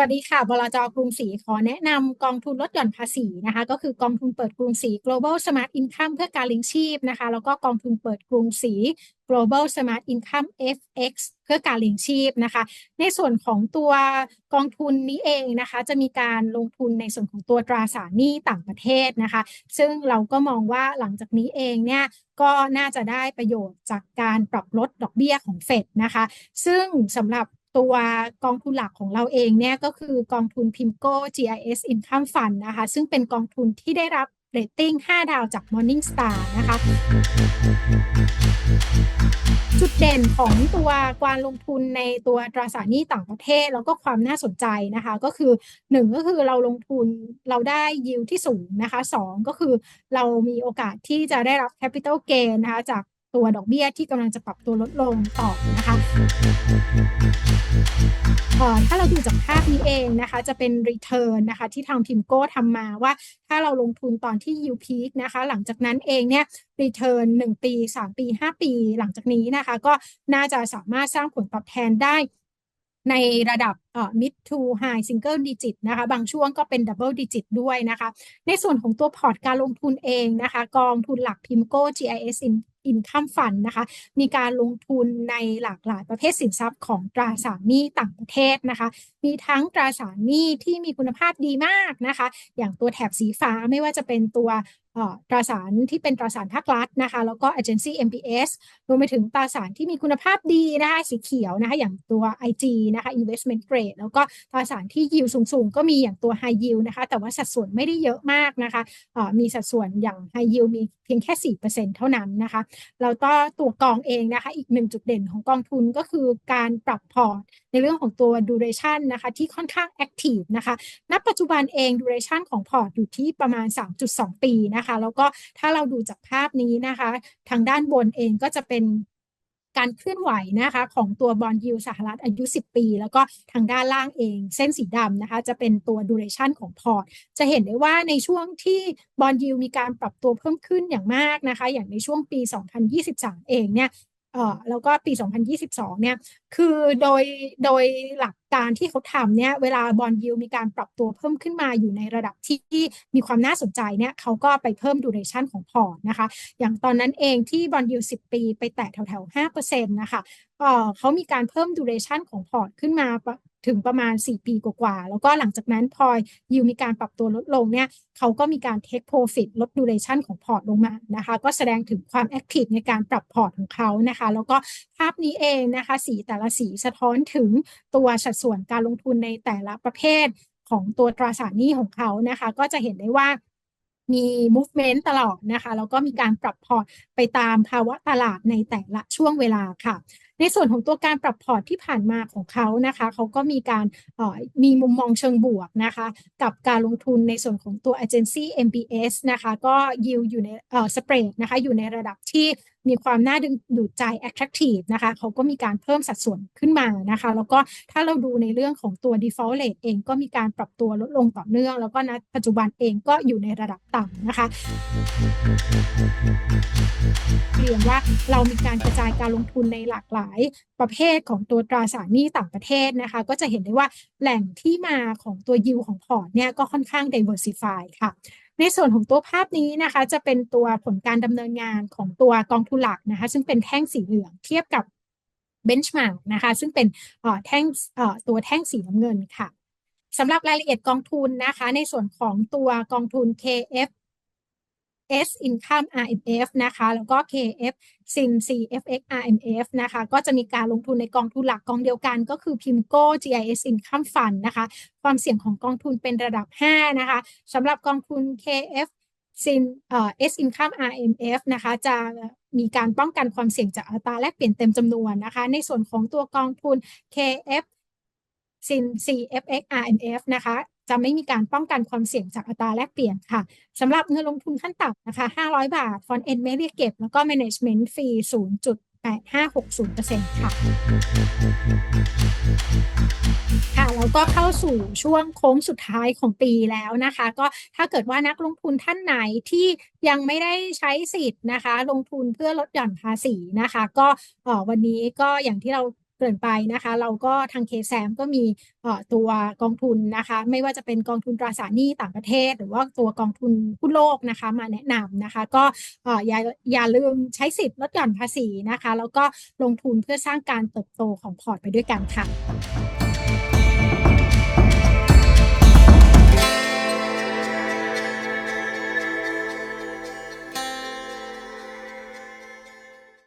สวัสดีค่ะ บลจกรุงศรีขอแนะนำกองทุนลดหย่อนภาษีนะคะ ก็คือกองทุนเปิดกรุงศรี global smart income เพื่อการเลี้ยงชีพนะคะ แล้วก็กองทุนเปิดกรุงศรี global smart income FX เพื่อการเลี้ยงชีพนะคะ ในส่วนของตัวกองทุนนี้เองนะคะ จะมีการลงทุนในส่วนของตัวตราสารหนี้ต่างประเทศนะคะ ซึ่งเราก็มองว่าหลังจากนี้เองเนี่ยก็น่าจะได้ประโยชน์จากการปรับลดดอกเบี้ยของเฟดนะคะ ซึ่งสำหรับ ตัวกองทุนหลักของเราเองเนี่ยก็คือกองทุนพิมโก GIS Income Fund นะคะ ซึ่งเป็นกองทุนที่ได้รับเรตติ้ง 5 ดาวจาก Morningstar นะคะ จุดเด่นของตัวการลงทุนในตัวตราสารหนี้ต่างประเทศ แล้วก็ความน่าสนใจนะคะ ก็คือ1ก็คือเราลงทุนเราได้ยิวที่สูงนะคะ2ก็คือเรามีโอกาสที่จะได้รับ Capital Gain นะคะจาก ตัวดอกเบี้ยที่กำลังจะปรับตัวลดลงต่อนะคะถ้าเราดูจากภาพนี้เองนะคะจะเป็น return นะคะที่ทางพิมโก้ทำมาว่าถ้าเราลงทุนตอนที่ yield peak นะคะหลังจากนั้นเองเนี่ย return 1 ปี 3 ปี 5 ปี หลังจากนี้นะคะก็น่าจะสามารถสร้างผลตอบแทนได้ในระดับเอ่อ mid to high single digit นะคะ บางช่วงก็เป็น double digit ด้วยนะคะ ในส่วนของตัวพอร์ตการลงทุนเองนะคะ กองทุนหลักพิมโก้ GIS อินข้ามฟันนะคะ มีการลงทุนในหลากหลายประเภทสินทรัพย์ของตราสารหนี้ต่างประเทศนะคะ มีทั้งตราสารหนี้ที่มีคุณภาพดีมากนะคะ อย่างตัวแถบสีฟ้าไม่ว่าจะเป็นตัวตราสารที่เป็นตราสารภาครัฐนะคะ แล้วก็ agency MPS รวมไปถึงตราสารที่มีคุณภาพดีนะคะสีเขียวนะคะ อย่างตัว IG นะคะ investment grade แล้วก็ตราสารที่ยิวสูงๆ ก็มีอย่างตัว high yield นะคะ แต่ว่าสัดส่วนไม่ได้เยอะมากนะคะมีสัดส่วนอย่าง high yield มีเพียงแค่ 4%เท่านั้นนะคะ แล้วก็ตัวกองเองนะคะ อีกหนึ่งจุดเด่นของกองทุนก็คือการปรับพอร์ตในเรื่องของตัว duration นะคะที่ค่อนข้าง active นะคะ ณ ปัจจุบันเอง duration ของพอร์ตอยู่ที่ประมาณ 3.2 ปีนะคะแล้วก็ถ้าเราดูจากภาพนี้นะคะ ทางด้านบนเองก็จะเป็นการเคลื่อนไหวนะคะของตัวบอลยูสหรัฐอายุ 10 ปี แล้วก็ทางด้านล่างเอง เส้นสีดำนะคะจะเป็นตัวดูเรชันของพอร์ต จะเห็นได้ว่าในช่วงที่บอลยูมีการปรับตัวเพิ่มขึ้นอย่างมากนะคะ อย่างในช่วงปี 2023 เองเนี่ย แล้วก็ปี 2022 เนี่ย คือโดยโดยหลักการที่เขาทำเนี่ย เวลาบอลยิวมีการปรับตัวเพิ่มขึ้นมาอยู่ในระดับที่มีความน่าสนใจเนี่ยเขาก็ไปเพิ่มดูเรชันของพอร์ตนะคะ อย่างตอนนั้นเองที่บอลยิว 10 ปีไปแตะแถวๆ5%นะคะเอ่อเขามีการเพิ่มดูเรชันของพอร์ตขึ้นมา ถึงประมาณ 4 ปีกว่าๆ แล้วก็หลังจากนั้นพอยิวมีการปรับตัวลดลงเนี่ยเขาก็มีการเทคโปรฟิตลดดูเรชันของพอร์ตลงมานะคะ ก็แสดงถึงความแอคทีฟในการปรับพอร์ตของเขานะคะ แล้วก็ภาพนี้เองนะคะ สีแต่ละสีสะท้อนถึงตัวสัดส่วนการลงทุนในแต่ละประเภทของตัวตราสารหนี้ของเขานะคะ ก็จะเห็นได้ว่ามี movement ตลอดนะคะ แล้วก็มีการปรับพอร์ตไปตามภาวะตลาดในแต่ละช่วงเวลาค่ะ ในส่วนของตัวการปรับพอร์ตที่ผ่านมาของเขานะคะเขาก็มีการมีมุมมองเชิงบวกนะคะกับการลงทุนในส่วนของตัว agency MBS นะคะก็ยิวอยู่ในสเปรดนะคะอยู่ในระดับที่ มีความน่าดึงดูดใจ attractive นะคะเขาก็มีการเพิ่มสัดส่วนขึ้นมานะคะ แล้วก็ถ้าเราดูในเรื่องของตัว default rate เองก็มีการปรับตัวลดลงต่อเนื่อง แล้วก็ณปัจจุบันเองก็อยู่ในระดับต่ำนะคะเรียนว่าเรามีการกระจายการลงทุนในหลากหลายประเภทของตัวตราสารหนี้ต่างประเทศนะคะ ก็จะเห็นได้ว่าแหล่งที่มาของตัวยิวของพอร์ตเนี่ยก็ค่อนข้าง diversify ค่ะ ในส่วนของตัวภาพนี้นะคะ จะเป็นตัวผลการดำเนินงานของตัวกองทุนหลักนะคะ ซึ่งเป็นแท่งสีเหลืองเทียบกับเบนช์มาร์กนะคะ ซึ่งเป็นแท่งตัวแท่งสีน้ำเงินค่ะสำหรับรายละเอียดกองทุนนะคะ ในส่วนของตัวกองทุน KF S Income RMF นะคะ แล้วก็ KF SIN CFX RMF นะคะ ก็จะมีการลงทุนในกองทุนหลักกองเดียวกัน ก็คือ PIMCO GIS Income Fund นะคะ ความเสี่ยงของกองทุนเป็นระดับ 5 นะคะสำหรับกองทุน KF SIN เอ่อ S Income RMF นะคะจะมีการป้องกันความเสี่ยงจากอัตราแลกเปลี่ยนเต็มจำนวนนะคะ ในส่วนของตัวกองทุน KF SIN CFX RMF นะคะ จะไม่มีการป้องกันความเสี่ยงจากอัตราแลกเปลี่ยนค่ะสำหรับเงินลงทุนขั้นต่ำนะคะ 500 บาทฟอนเอ็นไม่เรียกเก็บ แล้วก็ management ฟรี0.8560%ค่ะ ค่ะ แล้วก็เข้าสู่ช่วงโค้งสุดท้ายของปีแล้วนะคะ ก็ถ้าเกิดว่านักลงทุนท่านไหนที่ยังไม่ได้ใช้สิทธิ์นะคะ ลงทุนเพื่อลดหย่อนภาษีนะคะ ก็วันนี้ก็อย่างที่เรา เกินไปนะคะ เราก็ทางเคแซมก็มีตัวกองทุนนะคะ ไม่ว่าจะเป็นกองทุนตราสารหนี้ต่างประเทศ หรือว่าตัวกองทุนหุ้โลกนะคะ มาแนะนำนะคะ ก็อย่าอย่าลืมใช้สิทธิ์ลดหย่อนภาษีนะคะ แล้วก็ลงทุนเพื่อสร้างการเติบโตของพอร์ตไปด้วยกันค่ะ